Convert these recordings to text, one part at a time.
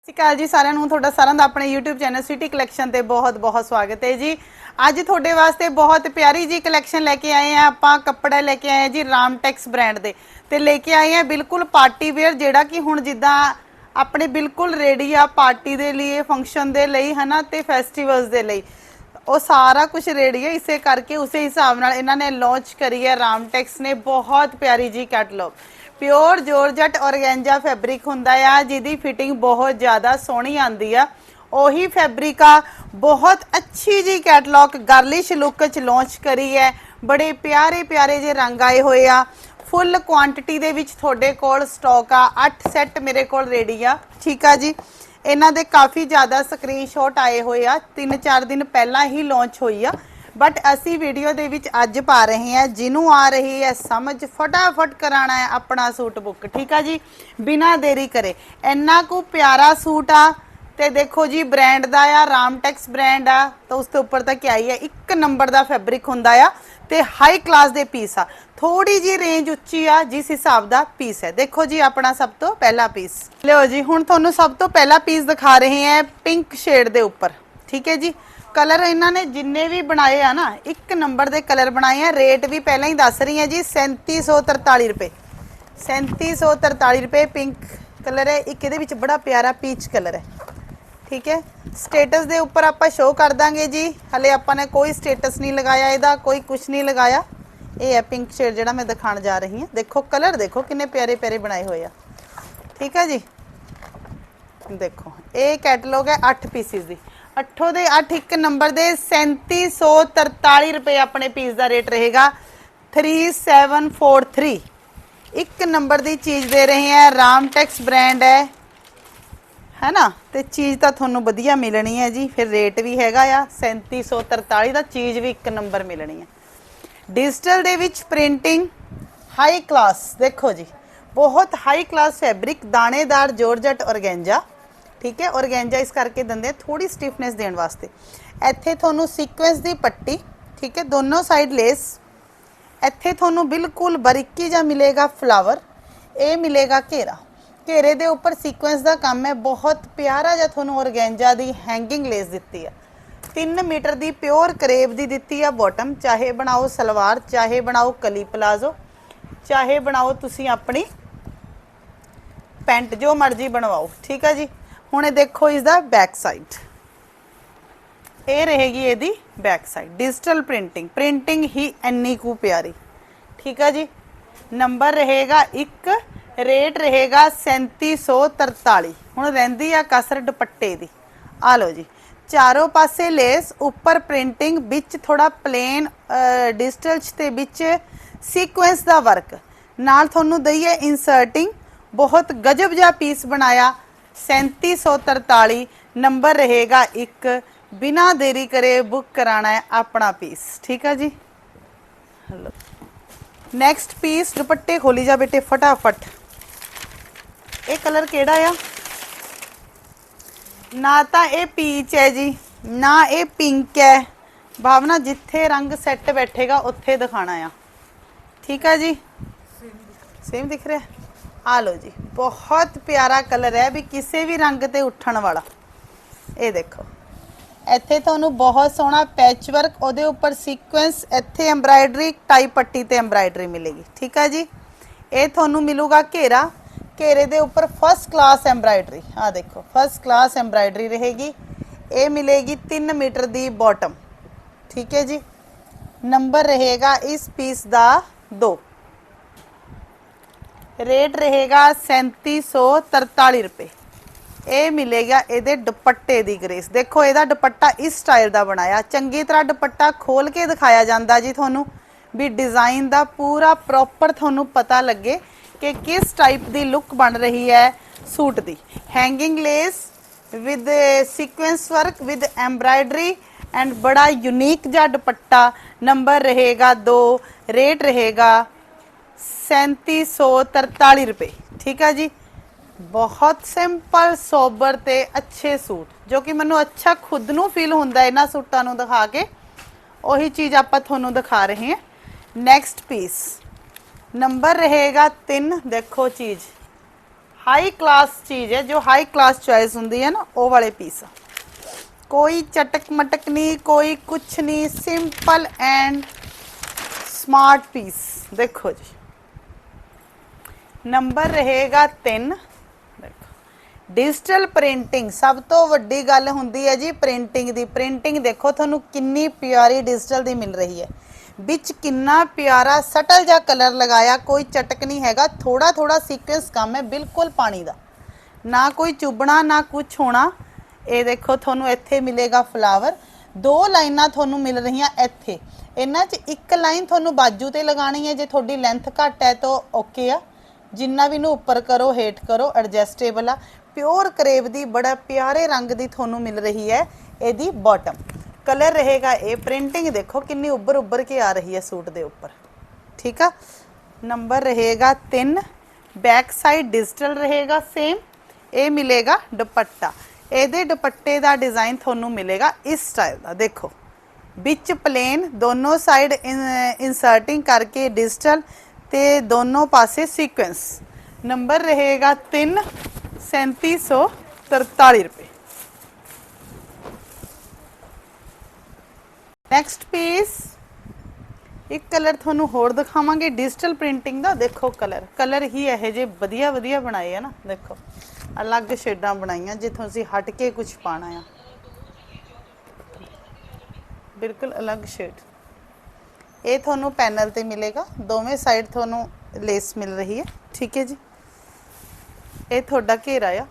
ਸਤਿ ਸ਼੍ਰੀ ਅਕਾਲ ਜੀ ਸਾਰਿਆਂ ਨੂੰ, ਤੁਹਾਡਾ ਸਾਰਿਆਂ ਦਾ ਆਪਣੇ YouTube ਚੈਨਲ ਸਿਟੀ ਕਲੈਕਸ਼ਨ ਤੇ ਬਹੁਤ-ਬਹੁਤ ਸਵਾਗਤ ਹੈ ਜੀ। ਅੱਜ ਤੁਹਾਡੇ ਵਾਸਤੇ ਬਹੁਤ ਪਿਆਰੀ ਜੀ ਕਲੈਕਸ਼ਨ ਲੈ ਕੇ ਆਏ ਆ ਆਪਾਂ, ਕੱਪੜਾ ਲੈ ਕੇ ਆਏ ਆ ਜੀ ਰਾਮਟੈਕਸ ਬ੍ਰਾਂਡ ਦੇ। ਤੇ ਲੈ ਕੇ ਆਏ ਆ ਬਿਲਕੁਲ ਪਾਰਟੀ ਵੇਅਰ ਜਿਹੜਾ ਕਿ ਹੁਣ ਜਿੱਦਾਂ ਆਪਣੇ ਬਿਲਕੁਲ ਰੈਡੀ ਆ ਪਾਰਟੀ ਦੇ ਲਈ ਫੰਕਸ਼ਨ ਦੇ ਲਈ, ਹਨਾ, ਤੇ ਫੈਸਟੀਵਲਸ ਦੇ ਲਈ। ਉਹ ਸਾਰਾ ਕੁਝ ਰੈਡੀ ਹੈ ਇਸੇ ਕਰਕੇ ਉਸੇ ਹਿਸਾਬ ਨਾਲ ਇਹਨਾਂ ਨੇ ਲਾਂਚ ਕਰੀ ਹੈ ਰਾਮਟੈਕਸ ਨੇ। ਬਹੁਤ ਪਿਆਰੀ ਜੀ catalogue pure georgette organza fabric ਹੁੰਦਾ ਆ, ਜਿਹਦੀ ਫਿਟਿੰਗ ਬਹੁਤ ਜ਼ਿਆਦਾ ਸੋਹਣੀ ਆਂਦੀ ਆ। ਉਹੀ ਫੈਬਰਿਕ ਆ, ਬਹੁਤ ਅੱਛੀ ਜੀ ਕੈਟਲੌਗ, ਗਰਲਿਸ਼ ਲੁੱਕ ਚ ਲਾਂਚ ਕਰੀ ਹੈ ਬੜੇ ਪਿਆਰੇ ਪਿਆਰੇ ਜੇ ਰੰਗ ਆਏ ਹੋਏ ਆ। ਫੁੱਲ ਕੁਆਂਟੀਟੀ ਦੇ ਵਿੱਚ ਤੁਹਾਡੇ ਕੋਲ ਸਟਾਕ ਆ। 8 ਸੈੱਟ ਮੇਰੇ ਕੋਲ ਰੈਡੀ ਆ। ਠੀਕ ਆ ਜੀ? ਇਹਨਾਂ ਦੇ ਕਾਫੀ ਜ਼ਿਆਦਾ ਸਕਰੀਨਸ਼ਾਟ ਆਏ ਹੋਏ ਆ। 3-4 ਦਿਨ ਪਹਿਲਾਂ ਹੀ ਲਾਂਚ ਹੋਈ ਆ। ਬਟ ਅਸੀਂ ਵੀਡੀਓ ਦੇ ਵਿੱਚ ਅੱਜ ਪਾ ਰਹੇ ਹਾਂ, ਜਿਹਨੂੰ ਆ ਰਹੀ ਹੈ ਸਮਝ, ਫਟਾਫਟ ਕਰਾਣਾ ਹੈ ਆਪਣਾ ਸੂਟ ਬੁੱਕ ਠੀਕ ਆ ਜੀ? ਬਿਨਾ ਦੇਰੀ ਕਰੇ। ਇੰਨਾ ਕੁ ਪਿਆਰਾ ਸੂਟ ਆ, ਤੇ ਦੇਖੋ ਜੀ ਬ੍ਰਾਂਡ ਦਾ ਆ ਰਾਮਟੈਕਸ ਬ੍ਰਾਂਡ ਆ, ਤਾਂ ਉਸ ਦੇ ਉੱਪਰ ਤਾਂ ਕਿਆ ਹੀ ਹੈ ਇੱਕ ਨੰਬਰ ਦਾ ਫੈਬਰਿਕ ਹੁੰਦਾ ਆ, ਤੇ ਹਾਈ ਕਲਾਸ ਦੇ ਪੀਸ ਆ। ਥੋੜੀ ਜੀ ਰੇਂਜ ਉੱਚੀ ਆ, ਜਿਸ ਹਿਸਾਬ ਦਾ ਪੀਸ ਹੈ। ਦੇਖੋ ਜੀ, ਆਪਣਾ ਸਭ ਤੋਂ ਪਹਿਲਾ ਪੀਸ ਲਿਓ ਜੀ, ਹੁਣ ਤੁਹਾਨੂੰ ਸਭ ਤੋਂ ਪਹਿਲਾ ਪੀਸ ਦਿਖਾ ਰਹੇ ਹਾਂ ਪਿੰਕ ਸ਼ੇਡ ਦੇ ਉੱਪਰ। ਠੀਕ ਹੈ ਜੀ? ਕਲਰ ਇਹਨਾਂ ਨੇ ਜਿੰਨੇ ਵੀ ਬਣਾਏ ਆ ਨਾ, ਇੱਕ ਨੰਬਰ ਦੇ ਕਲਰ ਬਣਾਏ ਆ, ਰੇਟ ਵੀ ਪਹਿਲਾਂ ਹੀ ਦੱਸ ਰਹੀ ਹਾਂ ਜੀ 3743 ਰੁਪਏ। 3743 ਰੁਪਏ ਪਿੰਕ ਕਲਰ ਹੈ, ਇੱਕ ਇਹਦੇ ਵਿੱਚ ਬੜਾ ਪਿਆਰਾ ਪੀਚ ਕਲਰ ਹੈ। ਠੀਕ ਹੈ? ਸਟੇਟਸ ਦੇ ਉੱਪਰ ਆਪਾਂ ਸ਼ੋਅ ਕਰ ਦਾਂਗੇ ਜੀ। ਹਲੇ ਆਪਾਂ ਨੇ ਕੋਈ ਸਟੇਟਸ ਨਹੀਂ ਲਗਾਇਆ ਇਹਦਾ, ਕੋਈ ਕੁਝ ਨਹੀਂ ਲਗਾਇਆ। ਇਹ ਹੈ ਪਿੰਕ ਸ਼ੇਡ ਜਿਹੜਾ ਮੈਂ ਦਿਖਾਣ ਜਾ ਰਹੀ ਹਾਂ। ਦੇਖੋ, ਕਲਰ ਦੇਖੋ, ਕਿੰਨੇ ਪਿਆਰੇ ਪਿਆਰੇ ਬਣਾਏ ਹੋਏ ਆ। ਠੀਕ ਹੈ ਜੀ? ਦੇਖੋ, ਇਹ ਕੈਟਲੌਗ ਹੈ 8 ਪੀਸਿਸ ਦੀ। 8 ਦੇ 8 ਇੱਕ ਨੰਬਰ ਦੇ 3743 ਰੁਪਏ ਆਪਣੇ ਪੀਸ ਦਾ ਰੇਟ ਰਹੇਗਾ। 3743 ਇੱਕ ਨੰਬਰ ਦੀ ਚੀਜ਼ ਦੇ ਰਹੇ ਆ। ਰਾਮਟੈਕਸ ਬ੍ਰਾਂਡ ਹੈ ਹੈ। ਨਾ ਤੇ ਚੀਜ਼ ਤਾਂ ਤੁਹਾਨੂੰ ਵਧੀਆ ਮਿਲਣੀ ਹੈ ਜੀ। ਫਿਰ ਰੇਟ ਵੀ ਹੈਗਾ ਆ। 3743 ਦਾ ਚੀਜ਼ ਵੀ ਇੱਕ ਨੰਬਰ ਮਿਲਣੀ ਹੈ। ਡਿਜੀਟਲ ਦੇ ਵਿੱਚ ਪ੍ਰਿੰਟਿੰਗ ਹਾਈ ਕਲਾਸ ਦੇਖੋ ਜੀ, ਬਹੁਤ ਹਾਈ ਕਲਾਸ ਫੈਬਰਿਕ ਦਾਣੇਦਾਰ, ਜੋਰਜਟ, ਔਰਗੈਂਜਾ। ਠੀਕ ਹੈ ਔਰਗੈਂਜਾ ਇਸ ਕਰਕੇ ਦਿੰਦੇ ਥੋੜੀ ਸਟਿਫਨੈਸ ਦੇਣ ਵਾਸਤੇ। ਇੱਥੇ ਤੁਹਾਨੂੰ ਸੀਕੁਐਂਸ ਦੀ ਪੱਟੀ, ਠੀਕ ਹੈ, ਦੋਨੋਂ ਸਾਈਡ ਲੇਸ ਇੱਥੇ ਤੁਹਾਨੂੰ ਬਿਲਕੁਲ ਬਰੀਕੀ ਜਾਂ ਮਿਲੇਗਾ ਫਲਾਵਰ ਇਹ ਮਿਲੇਗਾ ਘੇਰਾ। ਘੇਰੇ ਦੇ ਉੱਪਰ ਸੀਕੁਐਂਸ ਦਾ ਕੰਮ ਹੈ, ਬਹੁਤ ਪਿਆਰਾ ਜਿਹਾ ਤੁਹਾਨੂੰ ਔਰਗੈਂਜਾ ਦੀ ਹੈਂਗਿੰਗ ਲੇਸ ਦਿੱਤੀ ਆ 3 ਮੀਟਰ ਦੀ ਪਿਓਰ ਕਰੇਬ ਦੀ ਦਿੱਤੀ ਆ ਬਾਟਮ ਚਾਹੇ ਬਣਾਓ ਸਲਵਾਰ, ਚਾਹੇ ਬਣਾਓ ਕਲੀ ਪਲਾਜ਼ੋ, ਚਾਹੇ ਬਣਾਓ ਤੁਸੀਂ ਆਪਣੀ ਪੈਂਟ ਜੋ ਮਰਜ਼ੀ ਬਣਵਾਓ, ਠੀਕ ਆ ਜੀ? ਹੁਣ ਇਹ ਦੇਖੋ ਇਸ ਦਾ ਬੈਕ ਸਾਈਡ ਇਹ ਰਹੇਗੀ ਇਹਦੀ back side digital printing printing ਹੀ ਇੰਨੀ ਕੁ ਪਿਆਰੀ। ਠੀਕ ਆ ਜੀ? ਨੰਬਰ ਰਹੇਗਾ 1 ਰੇਟ ਰਹੇਗਾ 3743 ਹੁਣ ਰਹਿੰਦੀ ਆ ਕਸਰ ਦੁਪੱਟੇ ਦੀ। ਆ ਲਓ ਜੀ। ਚਾਰੋਂ ਪਾਸੇ ਲੇਸ ਉੱਪਰ ਪ੍ਰਿੰਟਿੰਗ ਵਿੱਚ ਥੋੜਾ ਪਲੇਨ ਡਿਜੀਟਲ ਚ ਤੇ ਵਿੱਚ ਸੀਕੁਐਂਸ ਦਾ ਵਰਕ ਨਾਲ ਤੁਹਾਨੂੰ ਦਈਏ ਇਨਸਰਟਿੰਗ ਬਹੁਤ ਗਜਬ ਜਿਹਾ ਪੀਸ ਬਣਾਇਆ। 3743 ਨੰਬਰ ਰਹੇਗਾ 1 ਬਿਨਾ ਦੇਰੀ ਕਰੇ ਬੁੱਕ ਕਰਾਣਾ ਹੈ ਆਪਣਾ ਪੀਸ ਠੀਕ ਆ ਜੀ? ਹਲੋ ਨੈਕਸਟ ਪੀਸ ਦੁਪੱਟੇ ਖੋਲੀ ਜਾ ਬੇਟੇ ਫਟਾਫਟ। ਇਹ ਕਲਰ ਕਿਹੜਾ ਆ? ਨਾ ਤਾਂ ਇਹ ਪੀਚ ਹੈ ਜੀ ਨਾ ਇਹ ਪਿੰਕ ਹੈ। ਭਾਵਨਾ ਜਿੱਥੇ ਰੰਗ ਸੈੱਟ ਬੈਠੇਗਾ ਉੱਥੇ ਦਿਖਾਣਾ ਆ। ਠੀਕ ਆ ਜੀ? ਸੇਮ ਦਿਖ ਰਿਹਾ? ਆ ਲਓ ਜੀ। ਬਹੁਤ ਪਿਆਰਾ ਕਲਰ ਹੈ ਵੀ ਕਿਸੇ ਵੀ ਰੰਗ ਤੇ ਉੱਠਣ ਵਾਲਾ। ਇਹ ਦੇਖੋ। ਇੱਥੇ ਤੁਹਾਨੂੰ ਬਹੁਤ ਸੋਹਣਾ ਪੈਚ ਵਰਕ ਉਹਦੇ ਉੱਪਰ ਸੀਕੁਐਂਸ ਇੱਥੇ ਐਮਬਰਾਇਡਰੀ ਟਾਈ ਪੱਟੀ ਤੇ ਐਮਬਰਾਇਡਰੀ ਮਿਲੇਗੀ। ਠੀਕ ਹੈ ਜੀ? ਇਹ ਤੁਹਾਨੂੰ ਮਿਲੂਗਾ ਘੇਰਾ। ਘੇਰੇ ਦੇ ਉੱਪਰ ਫਸਟ ਕਲਾਸ ਐਮਬਰਾਇਡਰੀ ਆ ਦੇਖੋ ਫਸਟ ਕਲਾਸ ਐਮਬਰਾਇਡਰੀ ਰਹੇਗੀ। ਇਹ ਮਿਲੇਗੀ 3 ਮੀਟਰ ਦੀ ਬਾਟਮ ਠੀਕ ਹੈ ਜੀ? ਨੰਬਰ ਰਹੇਗਾ ਇਸ ਪੀਸ ਦਾ 2 ਰੇਟ ਰਹੇਗਾ 3743 ਰੁਪਏ। ਇਹ ਮਿਲੇਗਾ ਇਹਦੇ ਦੁਪੱਟੇ ਦੀ ਗ੍ਰੇਸ। ਦੇਖੋ, ਇਹਦਾ ਦੁਪੱਟਾ ਇਸ ਸਟਾਈਲ ਦਾ ਬਣਾਇਆ। ਚੰਗੀ ਤਰ੍ਹਾਂ ਦੁਪੱਟਾ ਖੋਲ ਕੇ ਦਿਖਾਇਆ ਜਾਂਦਾ ਜੀ ਤੁਹਾਨੂੰ, ਵੀ ਡਿਜ਼ਾਈਨ ਦਾ ਪੂਰਾ ਪ੍ਰੋਪਰ ਤੁਹਾਨੂੰ ਪਤਾ ਲੱਗੇ ਕਿ ਕਿਸ ਟਾਈਪ ਦੀ ਲੁੱਕ ਬਣ ਰਹੀ ਹੈ suit the. Hanging lace with sequence work with embroidery and ਬੜਾ ਯੂਨੀਕ ਜਿਹਾ ਦੁਪੱਟਾ। ਨੰਬਰ ਰਹੇਗਾ 2 ਰੇਟ ਰਹੇਗਾ 3743 ਰੁਪਏ। ਠੀਕ ਆ ਜੀ? ਬਹੁਤ ਸਿੰਪਲ ਸੋਬਰ ਤੇ ਅੱਛੇ ਸੂਟ, ਜੋ ਕਿ ਮੈਨੂੰ ਅੱਛਾ ਖੁਦ ਨੂੰ ਫੀਲ ਹੁੰਦਾ ਇਹਨਾਂ ਸੂਟਾਂ ਨੂੰ ਦਿਖਾ ਕੇ। ਉਹੀ ਚੀਜ਼ ਆਪਾਂ ਤੁਹਾਨੂੰ ਦਿਖਾ ਰਹੇ ਹਾਂ। ਨੈਕਸਟ ਪੀਸ ਨੰਬਰ ਰਹੇਗਾ 3 ਦੇਖੋ ਚੀਜ਼। ਹਾਈ ਕਲਾਸ ਚੀਜ਼ ਹੈ, ਜੋ ਹਾਈ ਕਲਾਸ ਚੋਇਸ ਹੁੰਦੀ ਹੈ ਨਾ, ਉਹ ਵਾਲੇ ਪੀਸ ਕੋਈ ਚਟਕ ਮਟਕ ਨਹੀਂ, ਕੋਈ ਕੁਛ ਨਹੀਂ ਸਿੰਪਲ ਐਂਡ ਸਮਾਰਟ ਪੀਸ ਦੇਖੋ ਜੀ। ਨੰਬਰ ਰਹੇਗਾ 3 ਡਿਜੀਟਲ ਪ੍ਰਿੰਟਿੰਗ ਸਭ ਤੋਂ ਵੱਡੀ ਗੱਲ ਹੁੰਦੀ ਹੈ ਜੀ ਪ੍ਰਿੰਟਿੰਗ ਦੀ। ਪ੍ਰਿੰਟਿੰਗ ਦੇਖੋ, ਤੁਹਾਨੂੰ ਕਿੰਨੀ ਪਿਆਰੀ ਡਿਜੀਟਲ ਦੀ ਮਿਲ ਰਹੀ ਹੈ। ਵਿੱਚ ਕਿੰਨਾ ਪਿਆਰਾ ਸਟਲ ਜਿਹਾ ਕਲਰ ਲਗਾਇਆ, ਕੋਈ ਚਟਕ ਨਹੀਂ ਹੈਗਾ ਥੋੜਾ ਥੋੜਾ ਸੀਕੁਐਂਸ ਕੰਮ ਹੈ, ਬਿਲਕੁਲ ਪਾਣੀ ਦਾ। ਨਾ ਕੋਈ ਚੁੱਬਣਾ ਨਾ ਕੁਝ ਹੋਣਾ। ਇਹ ਦੇਖੋ, ਤੁਹਾਨੂੰ ਇੱਥੇ ਮਿਲੇਗਾ ਫਲਾਵਰ ਦੋ ਲਾਈਨਾਂ ਤੁਹਾਨੂੰ ਮਿਲ ਰਹੀਆਂ ਇੱਥੇ। ਇਹਨਾਂ 'ਚ ਇੱਕ ਲਾਈਨ ਤੁਹਾਨੂੰ ਬਾਜੂ ਤੇ ਲਗਾਣੀ ਹੈ, ਜੇ ਤੁਹਾਡੀ ਲੈਂਥ ਘੱਟ ਹੈ ਤਾਂ ਓਕੇ ਆ। ਜਿੰਨਾ ਵੀ ਨੂੰ ਉੱਪਰ ਕਰੋ, ਹੇਠ ਕਰੋ ਐਡਜਸਟੇਬਲ ਆ। ਪਿਓਰ ਕਰੇਵ ਦੀ ਬੜਾ ਪਿਆਰੇ ਰੰਗ ਦੀ ਤੁਹਾਨੂੰ ਮਿਲ ਰਹੀ ਹੈ ਇਹਦੀ ਬਾਟਮ ਕਲਰ ਰਹੇਗਾ ਇਹ ਪ੍ਰਿੰਟਿੰਗ ਦੇਖੋ ਕਿੰਨੀ ਉੱਭਰ ਉੱਭਰ ਕੇ ਆ ਰਹੀ ਹੈ ਸੂਟ ਦੇ ਉੱਪਰ। ਠੀਕ ਆ? ਨੰਬਰ ਰਹੇਗਾ 3 ਬੈਕ ਸਾਈਡ ਡਿਜੀਟਲ ਰਹੇਗਾ ਸੇਮ ਇਹ ਮਿਲੇਗਾ ਦੁਪੱਟਾ। ਇਹਦੇ ਦੁਪੱਟੇ ਦਾ ਡਿਜ਼ਾਈਨ ਤੁਹਾਨੂੰ ਮਿਲੇਗਾ ਇਸ ਸਟਾਈਲ ਦਾ, ਦੇਖੋ। ਵਿੱਚ ਪਲੇਨ ਦੋਨੋਂ ਸਾਈਡ ਇਨਸਰਟਿੰਗ ਕਰਕੇ ਡਿਜੀਟਲ ਤੇ ਦੋਨੋਂ ਪਾਸੇ ਸੀਕੁਐਂਸ ਨੰਬਰ ਰਹੇਗਾ 3 3743 ਰੁਪਏ। ਨੈਕਸਟ ਪੀਸ ਇੱਕ ਕਲਰ ਤੁਹਾਨੂੰ ਹੋਰ ਦਿਖਾਵਾਂਗੇ। ਡਿਜੀਟਲ ਪ੍ਰਿੰਟਿੰਗ ਦਾ। ਦੇਖੋ ਕਲਰ ਕਲਰ ਹੀ ਇਹੋ ਜਿਹੇ ਵਧੀਆ ਵਧੀਆ ਬਣਾਏ ਆ ਨਾ। ਦੇਖੋ, ਅਲੱਗ ਸ਼ੇਡਾਂ ਬਣਾਈਆਂ, ਜਿੱਥੋਂ ਅਸੀਂ ਹਟ ਕੇ ਕੁਝ ਪਾਣਾ ਆ। ਬਿਲਕੁਲ ਅਲੱਗ ਸ਼ੇਡ ਇਹ ਤੁਹਾਨੂੰ ਪੈਨਲ ਤੇ ਮਿਲੇਗਾ। ਦੋਵੇਂ ਸਾਈਡ ਤੁਹਾਨੂੰ ਲੇਸ ਮਿਲ ਰਹੀ ਹੈ। ਠੀਕ ਹੈ ਜੀ। ਇਹ ਤੁਹਾਡਾ ਘੇਰਾ ਆ।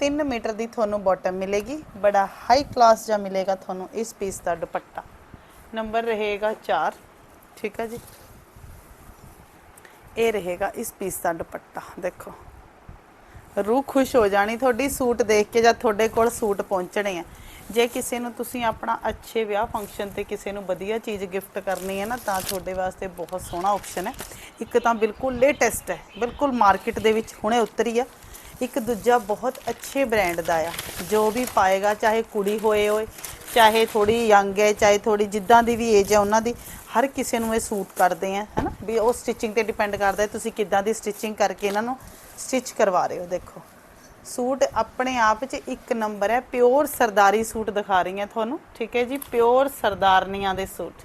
3 ਮੀਟਰ ਦੀ ਤੁਹਾਨੂੰ ਬਾਟਮ ਮਿਲੇਗੀ। ਬੜਾ ਹਾਈ ਕਲਾਸ ਜਾਂ ਮਿਲੇਗਾ ਤੁਹਾਨੂੰ ਇਸ ਪੀਸ ਦਾ ਦੁਪੱਟਾ। ਨੰਬਰ ਰਹੇਗਾ 4 ਠੀਕ ਹੈ ਜੀ। ਇਹ ਰਹੇਗਾ ਇਸ ਪੀਸ ਦਾ ਦੁਪੱਟਾ। ਦੇਖੋ। ਰੂਹ ਖੁਸ਼ ਹੋ ਜਾਣੀ ਤੁਹਾਡੀ। ਸੂਟ ਦੇਖ ਕੇ ਜਦ ਤੁਹਾਡੇ ਕੋਲ ਸੂਟ ਪਹੁੰਚਣੇ ਆ। ਜੇ ਕਿਸੇ ਨੂੰ ਤੁਸੀਂ ਆਪਣਾ ਅੱਛੇ ਵਿਆਹ ਫੰਕਸ਼ਨ ਤੇ ਕਿਸੇ ਨੂੰ ਵਧੀਆ ਚੀਜ਼ ਗਿਫਟ ਕਰਨੀ ਹੈ ਨਾ, ਤਾਂ ਤੁਹਾਡੇ ਵਾਸਤੇ ਬਹੁਤ ਸੋਹਣਾ ਆਪਸ਼ਨ ਹੈ। ਇੱਕ ਤਾਂ ਬਿਲਕੁਲ ਲੇਟੈਸਟ ਹੈ, ਬਿਲਕੁਲ ਮਾਰਕੀਟ ਦੇ ਵਿੱਚ ਹੁਣੇ ਉਤਰੀ ਆ। ਇੱਕ ਦੂਜਾ ਬਹੁਤ ਅੱਛੇ ਬ੍ਰਾਂਡ ਦਾ ਆ, ਜੋ ਵੀ ਪਾਏਗਾ, ਚਾਹੇ ਕੁੜੀ ਹੋਏ ਹੋਏ, ਚਾਹੇ ਥੋੜੀ ਯੰਗ ਹੈ, ਚਾਹੇ ਥੋੜੀ ਜਿੱਦਾਂ ਦੀ ਵੀ ਏਜ ਹੈ, ਉਹਨਾਂ ਦੀ ਹਰ ਕਿਸੇ ਨੂੰ ਇਹ ਸੂਟ ਕਰਦੇ ਆ ਹੈਨਾ ਵੀ ਉਹ ਸਟਿਚਿੰਗ ਤੇ ਡਿਪੈਂਡ ਕਰਦਾ ਤੁਸੀਂ ਕਿੱਦਾਂ ਦੀ ਸਟਿਚਿੰਗ ਕਰਕੇ ਇਹਨਾਂ ਨੂੰ ਸਟਿਚ ਕਰਵਾ ਰਹੇ ਹੋ, ਦੇਖੋ। ਸੂਟ ਆਪਣੇ ਆਪ 'ਚ ਇੱਕ ਨੰਬਰ ਹੈ, ਪਿਓਰ ਸਰਦਾਰੀ ਸੂਟ ਦਿਖਾ ਰਹੀ ਹਾਂ ਤੁਹਾਨੂੰ, ਠੀਕ ਹੈ ਜੀ, ਪਿਓਰ ਸਰਦਾਰਨੀਆਂ ਦੇ ਸੂਟ।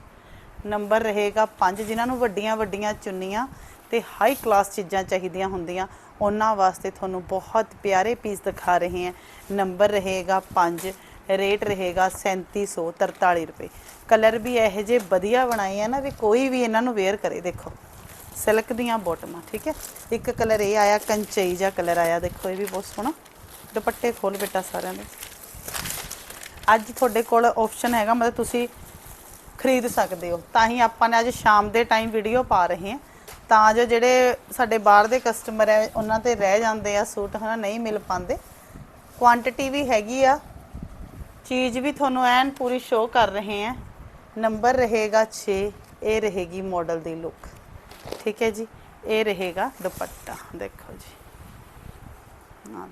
ਨੰਬਰ ਰਹੇਗਾ 5 ਜਿਨ੍ਹਾਂ ਨੂੰ ਵੱਡੀਆਂ ਵੱਡੀਆਂ ਚੁੰਨੀਆਂ ਤੇ ਹਾਈ ਕਲਾਸ ਚੀਜ਼ਾਂ ਚਾਹੀਦੀਆਂ ਹੁੰਦੀਆਂ, ਉਹਨਾਂ ਵਾਸਤੇ ਤੁਹਾਨੂੰ ਬਹੁਤ ਪਿਆਰੇ ਪੀਸ ਦਿਖਾ ਰਹੇ ਹਾਂ। ਨੰਬਰ ਰਹੇਗਾ 5 ਰੇਟ ਰਹੇਗਾ 3743 ਰੁਪਏ। ਕਲਰ ਵੀ ਇਹੋ ਜਿਹੇ ਵਧੀਆ ਬਣਾਏ ਆ ਨਾ ਵੀ ਕੋਈ ਵੀ ਇਹਨਾਂ ਨੂੰ ਵੇਅਰ ਕਰੇ, ਦੇਖੋ। ਸਿਲਕ ਦੀਆਂ ਬੋਟਮਾਂ, ਠੀਕ ਹੈ? ਇੱਕ ਕਲਰ ਇਹ ਆਇਆ, ਕੰਚਈ ਜਿਹਾ ਕਲਰ ਆਇਆ, ਦੇਖੋ ਇਹ ਵੀ ਬਹੁਤ ਸੋਹਣਾ। ਦੁਪੱਟੇ ਖੋਲ ਬੇਟਾ ਸਾਰਿਆਂ ਦੇ। ਅੱਜ ਤੁਹਾਡੇ ਕੋਲ ਆਪਸ਼ਨ ਹੈਗਾ, ਮਤਲਬ ਤੁਸੀਂ ਖਰੀਦ ਸਕਦੇ ਹੋ। ਤਾਂ ਹੀ ਆਪਾਂ ਨੇ ਅੱਜ ਸ਼ਾਮ ਦੇ ਟਾਈਮ ਵੀਡੀਓ ਪਾ ਰਹੇ ਹਾਂ। ਤਾਂ ਜੋ ਜਿਹੜੇ ਸਾਡੇ ਬਾਹਰ ਦੇ ਕਸਟਮਰ ਹੈ, ਉਹਨਾਂ ਤੇ ਰਹਿ ਜਾਂਦੇ ਆ ਸੂਟ, ਹਨਾ, ਨਹੀਂ ਮਿਲ ਪਾਉਂਦੇ। ਕੁਆਂਟੀਟੀ ਵੀ ਹੈਗੀ ਆ। ਚੀਜ਼ ਵੀ ਤੁਹਾਨੂੰ ਐਨ ਪੂਰੀ ਸ਼ੋਅ ਕਰ ਰਹੇ ਹਾਂ। ਨੰਬਰ ਰਹੇਗਾ 6 ਇਹ ਰਹੇਗੀ ਮਾਡਲ ਦੀ ਲੁੱਕ ਠੀਕ ਹੈ ਜੀ, ਇਹ ਰਹੇਗਾ ਦੁਪੱਟਾ, ਦੇਖੋ ਜੀ। ਆ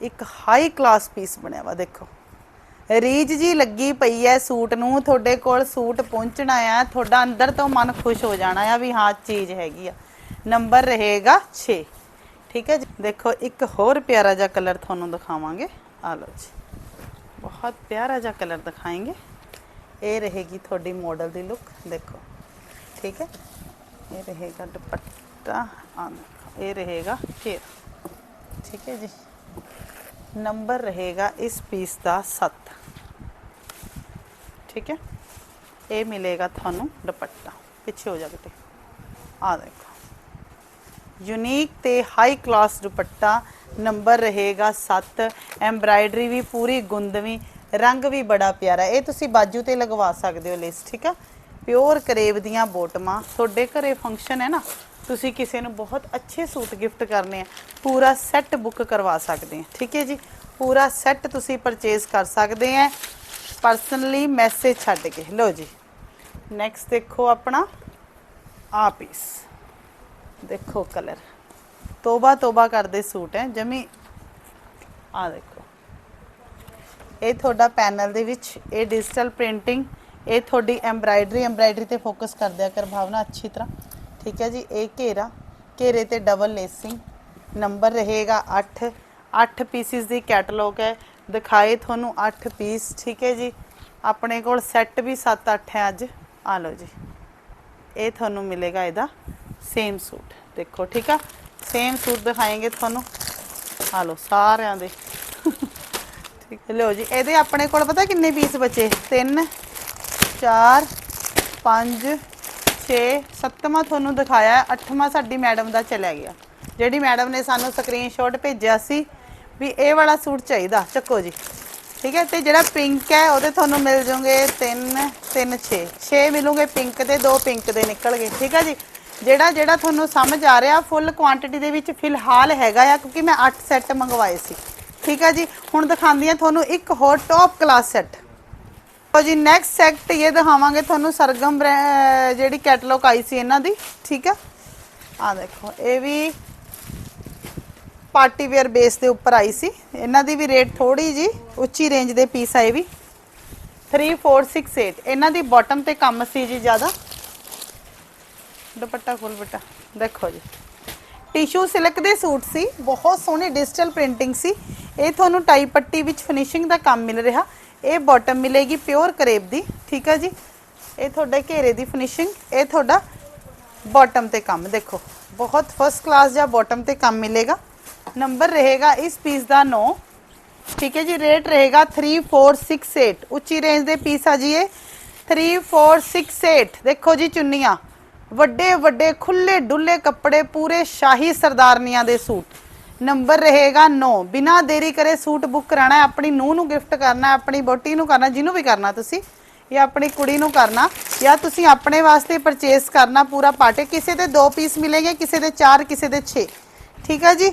ਇੱਕ ਹਾਈ ਕਲਾਸ ਪੀਸ ਬਣਿਆ ਵਾ, ਦੇਖੋ। ਰੀਜ ਜੀ ਲੱਗੀ ਪਈ ਐ ਸੂਟ ਨੂੰ, ਤੁਹਾਡੇ ਕੋਲ ਸੂਟ ਪਹੁੰਚਣਾ ਆ, ਤੁਹਾਡਾ ਅੰਦਰ ਤੋਂ ਮਨ ਖੁਸ਼ ਹੋ ਜਾਣਾ ਆ ਵੀ ਹਾਂ, ਚੀਜ਼ ਹੈਗੀ ਆ। ਨੰਬਰ ਰਹੇਗਾ 6 ਠੀਕ ਹੈ ਜੀ, ਦੇਖੋ, ਇੱਕ ਹੋਰ ਪਿਆਰਾ ਜਿਹਾ ਕਲਰ ਤੁਹਾਨੂੰ ਦਿਖਾਵਾਂਗੇ। ਆ ਲਓ ਜੀ, ਬਹੁਤ ਪਿਆਰਾ ਜਿਹਾ ਕਲਰ ਦਿਖਾਏਗੇ। ਇਹ ਰਹੇਗੀ ਤੁਹਾਡੀ ਮਾਡਲ ਦੀ ਲੁੱਕ ਦੇਖੋ। ਠੀਕ ਹੈ ਇਹ ਰਹੇਗਾ ਦੁਪੱਟਾ ਆ ਦੇਖੋ, ਇਹ ਰਹੇਗਾ ਘੇਰ। ਠੀਕ ਹੈ ਜੀ। ਨੰਬਰ ਰਹੇਗਾ ਇਸ ਪੀਸ ਦਾ 7 ਠੀਕ ਹੈ? ਇਹ ਮਿਲੇਗਾ ਤੁਹਾਨੂੰ ਦੁਪੱਟਾ। ਪਿੱਛੇ ਹੋ ਜਾ ਬੇਟੇ। ਆ ਦੇਖੋ। ਯੂਨੀਕ ਤੇ ਹਾਈ ਕਲਾਸ ਦੁਪੱਟਾ, ਨੰਬਰ ਰਹੇਗਾ 7 ਐਮਬਰਾਇਡਰੀ ਵੀ ਪੂਰੀ ਗੁੰਦਵੀਂ ਰੰਗ ਵੀ ਬੜਾ ਪਿਆਰਾ। ਇਹ ਤੁਸੀਂ ਬਾਜੂ ਤੇ ਲਗਵਾ ਸਕਦੇ ਹੋ ਲੇਸ ਠੀਕ ਆ ਪਿਓਰ ਕਰੇਬ ਦੀਆਂ ਬੋਟਮਾਂ ਤੁਹਾਡੇ ਘਰੇ ਫੰਕਸ਼ਨ ਹੈ ਨਾ, ਤੁਸੀਂ ਕਿਸੇ ਨੂੰ ਬਹੁਤ ਅੱਛੇ ਸੂਟ ਗਿਫਟ ਕਰਨੇ ਆ, ਪੂਰਾ ਸੈੱਟ ਬੁੱਕ ਕਰਵਾ ਸਕਦੇ ਆ, ਠੀਕ ਹੈ ਜੀ? ਪੂਰਾ ਸੈੱਟ ਤੁਸੀਂ ਪਰਚੇਸ ਕਰ ਸਕਦੇ ਆ ਪਰਸਨਲੀ ਮੈਸੇਜ ਛੱਡ ਕੇ, ਲਓ ਜੀ। ਨੈਕਸਟ ਦੇਖੋ ਆਪਣਾ, ਆ ਪੀਸ ਦੇਖੋ ਕਲਰ ਤੋਬਾ ਤੋਬਾ ਕਰਦੇ ਸੂਟ ਹੈ, ਜਮੀ, ਆ ਦੇਖੋ। ਇਹ ਤੁਹਾਡਾ ਪੈਨਲ ਦੇ ਵਿੱਚ, ਇਹ ਡਿਜੀਟਲ ਪ੍ਰਿੰਟਿੰਗ ਇਹ ਤੁਹਾਡੀ ਐਮਬਰਾਇਡਰੀ ਐਮਬਰਾਇਡਰੀ ਤੇ ਫੋਕਸ ਕਰ ਦਿਆ ਕਰ ਭਾਵਨਾ ਅੱਛੀ ਤਰ੍ਹਾਂ। ਠੀਕ ਹੈ ਜੀ, ਇਹ ਘੇਰਾ, ਘੇਰੇ ਤੇ ਡਬਲ ਲੇਸਿੰਗ ਨੰਬਰ ਰਹੇਗਾ 8 8 ਪੀਸਿਸ ਦੀ ਕੈਟਲੌਗ ਹੈ। ਦਿਖਾਏ ਤੁਹਾਨੂੰ 8 ਪੀਸ ਠੀਕ ਹੈ ਜੀ। ਆਪਣੇ ਕੋਲ ਸੈੱਟ ਵੀ 7 8 ਹੈ ਅੱਜ। ਆ ਲਓ ਜੀ। ਇਹ ਤੁਹਾਨੂੰ ਮਿਲੇਗਾ ਇਹਦਾ ਸੇਮ ਸੂਟ ਦੇਖੋ, ਠੀਕ ਆ? ਸੇਮ ਸੂਟ ਦਿਖਾਏਗੇ ਤੁਹਾਨੂੰ। ਆ ਲਓ, ਸਾਰਿਆਂ ਦੇ। ਠੀਕ ਹੈ, ਲਓ ਜੀ। ਇਹਦੇ ਆਪਣੇ ਕੋਲ ਪਤਾ ਕਿੰਨੇ ਪੀਸ ਬਚੇ? 3 4 5 6 ਸੱਤਵਾਂ ਤੁਹਾਨੂੰ ਦਿਖਾਇਆ ਅੱਠਵਾਂ ਸਾਡੀ ਮੈਡਮ ਦਾ ਚਲਿਆ ਗਿਆ। ਜਿਹੜੀ ਮੈਡਮ ਨੇ ਸਾਨੂੰ ਸਕਰੀਨਸ਼ਾਟ ਭੇਜਿਆ ਸੀ ਵੀ ਇਹ ਵਾਲਾ ਸੂਟ ਚਾਹੀਦਾ। ਚੱਕੋ ਜੀ। ਠੀਕ ਹੈ? ਤੇ ਜਿਹੜਾ ਪਿੰਕ ਹੈ, ਉਹਦੇ ਤੁਹਾਨੂੰ ਮਿਲ ਜਾਣਗੇ 3 3 6 6 ਮਿਲੂਗੇ ਪਿੰਕ ਦੇ, ਦੋ ਪਿੰਕ ਦੇ ਨਿਕਲ ਗਏ ਠੀਕ ਹੈ ਜੀ? ਜਿਹੜਾ ਜਿਹੜਾ ਤੁਹਾਨੂੰ ਸਮਝ ਆ ਰਿਹਾ ਫੁੱਲ ਕੁਆਂਟੀਟੀ ਦੇ ਵਿੱਚ ਫਿਲਹਾਲ ਹੈਗਾ ਆ, ਕਿਉਂਕਿ ਮੈਂ 8 ਸੈੱਟ ਮੰਗਵਾਏ ਸੀ। ਠੀਕ ਹੈ ਜੀ? ਹੁਣ ਦਿਖਾਉਂਦੀ ਹਾਂ ਤੁਹਾਨੂੰ ਇੱਕ ਹੋਰ ਟੌਪ ਕਲਾਸ ਸੈੱਟ ਲਓ ਜੀ ਨੈਕਸਟ ਸੈਕਟ ਇਹ ਦਿਖਾਵਾਂਗੇ ਤੁਹਾਨੂੰ ਸਰਗਮ ਬ੍ਰੈ- ਜਿਹੜੀ ਕੈਟਲੌਗ ਆਈ ਸੀ ਇਹਨਾਂ ਦੀ, ਠੀਕ ਆ? ਆ ਦੇਖੋ, ਇਹ ਵੀ ਪਾਰਟੀ ਵੇਅਰ ਬੇਸ ਦੇ ਉੱਪਰ ਆਈ ਸੀ। ਇਹਨਾਂ ਦੀ ਵੀ ਰੇਟ ਥੋੜੀ ਜੀ ਉੱਚੀ ਰੇਂਜ ਦੇ ਪੀਸ ਆਏ ਵੀ। 3468 ਇਹਨਾਂ ਦੀ ਬਾਟਮ ਤੇ ਕੰਮ ਸੀ ਜੀ ਜ਼ਿਆਦਾ। ਦੁਪੱਟਾ ਖੋਲ ਬੇਟਾ, ਦੇਖੋ ਜੀ। ਟਿਸ਼ੂ ਸਿਲਕ ਦੇ ਸੂਟ ਸੀ, ਬਹੁਤ ਸੋਹਣੀ ਡਿਜੀਟਲ ਪ੍ਰਿੰਟਿੰਗ ਸੀ। ਇਹ ਤੁਹਾਨੂੰ ਟਾਈ ਪੱਟੀ ਵਿੱਚ ਫਿਨਿਸ਼ਿੰਗ ਦਾ ਕੰਮ ਮਿਲ ਰਿਹਾ। ਇਹ ਬਾਟਮ ਮਿਲੇਗੀ ਪਿਓਰ ਕਰੇਬ ਦੀ, ਠੀਕ ਹੈ ਜੀ? ਇਹ ਤੁਹਾਡੇ ਘੇਰੇ ਦੀ ਫਿਨਿਸ਼ਿੰਗ ਇਹ ਤੁਹਾਡਾ ਬਾਟਮ ਤੇ ਕੰਮ, ਦੇਖੋ। ਬਹੁਤ ਫਸਟ ਕਲਾਸ ਜਾਂ ਬਾਟਮ ਤੇ ਕੰਮ ਮਿਲੇਗਾ। ਨੰਬਰ ਰਹੇਗਾ ਇਸ ਪੀਸ ਦਾ 9 ਠੀਕ ਹੈ ਜੀ? ਰੇਟ ਰਹੇਗਾ 3468 ਉੱਚੀ ਰੇਂਜ ਦੇ ਪੀਸ ਆ ਜੀ ਇਹ। 3468 ਦੇਖੋ ਜੀ ਚੁੰਨੀਆਂ। ਵੱਡੇ ਵੱਡੇ ਖੁੱਲੇ ਡੁੱਲੇ ਕੱਪੜੇ, ਪੂਰੇ ਸ਼ਾਹੀ ਸਰਦਾਰਨੀਆਂ ਦੇ ਸੂਟ। ਨੰਬਰ ਰਹੇਗਾ 9 ਬਿਨਾ ਦੇਰੀ ਕਰੇ ਸੂਟ ਬੁੱਕ ਕਰਾਣਾ ਹੈ ਆਪਣੀ ਨੂੰਹ ਨੂੰ ਗਿਫਟ ਕਰਨਾ ਹੈ, ਆਪਣੀ ਬੋਟੀ ਨੂੰ ਕਰਨਾ ਜਿਹਨੂੰ ਵੀ ਕਰਨਾ ਤੁਸੀਂ ਜਾਂ ਆਪਣੀ ਕੁੜੀ ਨੂੰ ਕਰਨਾ ਜਾਂ ਤੁਸੀਂ ਆਪਣੇ ਵਾਸਤੇ ਪਰਚੇਸ ਕਰਨਾ ਪੂਰਾ ਪਾਟੇ ਕਿਸੇ ਦੇ ਦੋ ਪੀਸ ਮਿਲेंगे ਕਿਸੇ ਦੇ ਚਾਰ ਕਿਸੇ ਦੇ 6 ਠੀਕ ਹੈ ਜੀ?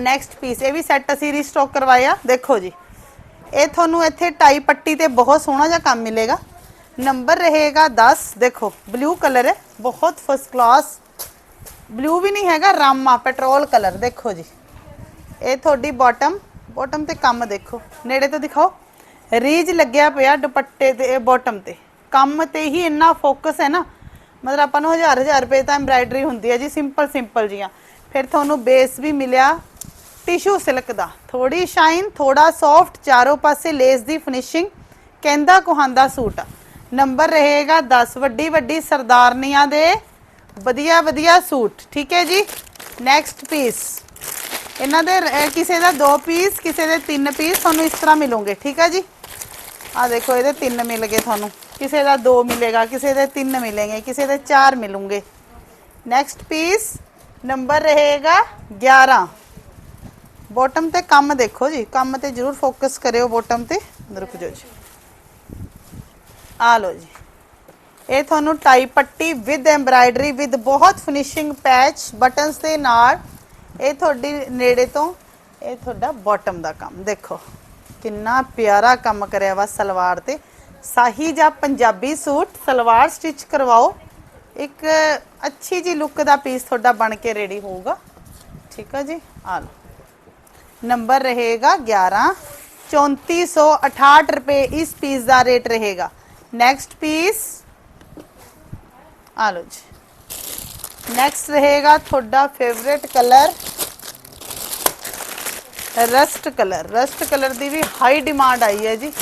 ਨੈਕਸਟ ਪੀਸ ਇਹ ਵੀ ਸੈੱਟ ਅਸੀਂ ਰੀਸਟਾਕ ਕਰਵਾਇਆ ਦੇਖੋ ਜੀ ਇਹ ਤੁਹਾਨੂੰ ਇੱਥੇ ਟਾਈ ਪੱਟੀ ਤੇ ਬਹੁਤ ਸੋਹਣਾ ਜਿਹਾ ਕੰਮ ਮਿਲੇਗਾ। ਨੰਬਰ ਰਹੇਗਾ 10 ਦੇਖੋ ਬਲੂ ਕਲਰ ਹੈ ਬਹੁਤ ਫਸਟ ਕਲਾਸ ਬਲੂ ਵੀ ਨਹੀਂ ਹੈਗਾ ਰਾਮਾ ਪੈਟਰੋਲ ਕਲਰ ਦੇਖੋ ਜੀ। ਇਹ ਤੁਹਾਡੀ ਬਾਟਮ ਬਾਟਮ ਤੇ ਕੰਮ ਦੇਖੋ। ਨੇੜੇ ਤੋਂ ਦਿਖਾਓ। ਰੀਜ ਲੱਗਿਆ ਪਿਆ ਦੁਪੱਟੇ ਤੇ ਬਾਟਮ ਤੇ। ਕੰਮ ਤੇ ਹੀ ਇੰਨਾ ਫੋਕਸ ਹੈ ਨਾ। ਮਤਲਬ ਆਪਾਂ ਨੂੰ ਹਜ਼ਾਰ ਹਜ਼ਾਰ ਰੁਪਏ ਤਾਂ ਐਮਬ੍ਰਾਇਡਰੀ ਹੁੰਦੀ ਹੈ ਜੀ ਸਿੰਪਲ ਸਿੰਪਲ ਜੀਆਂ। ਫਿਰ ਤੁਹਾਨੂੰ ਬੇਸ ਵੀ ਮਿਲਿਆ ਟਿਸ਼ੂ ਸਿਲਕ ਦਾ। ਥੋੜੀ ਸ਼ਾਈਨ ਥੋੜਾ ਸੌਫਟ ਚਾਰੋਂ ਪਾਸੇ ਲੇਸ ਦੀ ਫਿਨਿਸ਼ਿੰਗ ਕਹਿੰਦਾ ਕੁਹਾਂਦਾ ਸੂਟ ਨੰਬਰ ਰਹੇਗਾ 10 ਵੱਡੀ ਵੱਡੀ ਸਰਦਾਰਨੀਆਂ ਦੇ ਵਧੀਆ ਵਧੀਆ ਸੂਟ ਠੀਕ ਹੈ ਜੀ? ਨੈਕਸਟ ਪੀਸ ਇਹਨਾਂ ਦੇ ਅਹ, ਕਿਸੇ ਦਾ ਦੋ ਪੀਸ ਕਿਸੇ ਦੇ ਤਿੰਨ ਪੀਸ ਤੁਹਾਨੂੰ ਇਸ ਤਰ੍ਹਾਂ ਮਿਲੋਗੇ ਠੀਕ ਹੈ ਜੀ? ਆ ਦੇਖੋ ਇਹਦੇ ਤਿੰਨ ਮਿਲ ਗਏ ਤੁਹਾਨੂੰ। ਕਿਸੇ ਦਾ ਦੋ ਮਿਲੇਗਾ ਕਿਸੇ ਦੇ ਤਿੰਨ ਮਿਲेंगे ਕਿਸੇ ਦੇ ਚਾਰ ਮਿਲੂਗੇ। ਨੈਕਸਟ ਪੀਸ ਨੰਬਰ ਰਹੇਗਾ 11 ਬਾਟਮ ਤੇ ਕੰਮ ਦੇਖੋ ਜੀ ਕੰਮ ਤੇ ਜਰੂਰ ਫੋਕਸ ਕਰਿਓ ਬਾਟਮ ਤੇ। ਰੁਕ ਜਾਓ ਜੀ। ਆ ਲਓ ਜੀ। ਇਹ ਤੁਹਾਨੂੰ ਟਾਈ ਪੱਟੀ ਵਿਦ ਐਮਬ੍ਰਾਇਡਰੀ ਵਿਦ ਬਹੁਤ ਫਿਨਿਸ਼ਿੰਗ ਪੈਚ ਬਟਨਸ ਦੇ ਨਾਲ ਇਹ ਤੁਹਾਡੀ ਨੇੜੇ ਤੋਂ ਇਹ ਤੁਹਾਡਾ ਬਾਟਮ ਦਾ ਕੰਮ। ਦੇਖੋ, ਕਿੰਨਾ ਪਿਆਰਾ ਕੰਮ ਕਰਿਆ ਵਾ ਸਲਵਾਰ ਤੇ। ਸਾਹੀ ਜਾਂ ਪੰਜਾਬੀ ਸੂਟ ਸਲਵਾਰ ਸਟਿਚ ਕਰਵਾਓ। ਇੱਕ ਅੱਛੀ ਜੀ ਲੁੱਕ ਦਾ ਪੀਸ ਤੁਹਾਡਾ ਬਣ ਕੇ ਰੈਡੀ ਹੋਊਗਾ। ਠੀਕ ਆ ਜੀ? ਆ ਲਓ। ਨੰਬਰ ਰਹੇਗਾ 11 3468 ਰੁਪਏ ਇਸ ਪੀਸ ਦਾ ਰੇਟ ਰਹੇਗਾ। ਨੈਕਸਟ ਪੀਸ ਆ ਲਓ ਜੀ। ਨੈਕਸਟ ਰਹੇਗਾ ਤੁਹਾਡਾ favourite colour rust colour rust colour ਦੀ ਵੀ ਹਾਈ ਡਿਮਾਂਡ ਆਈ ਹੈ ਜੀ।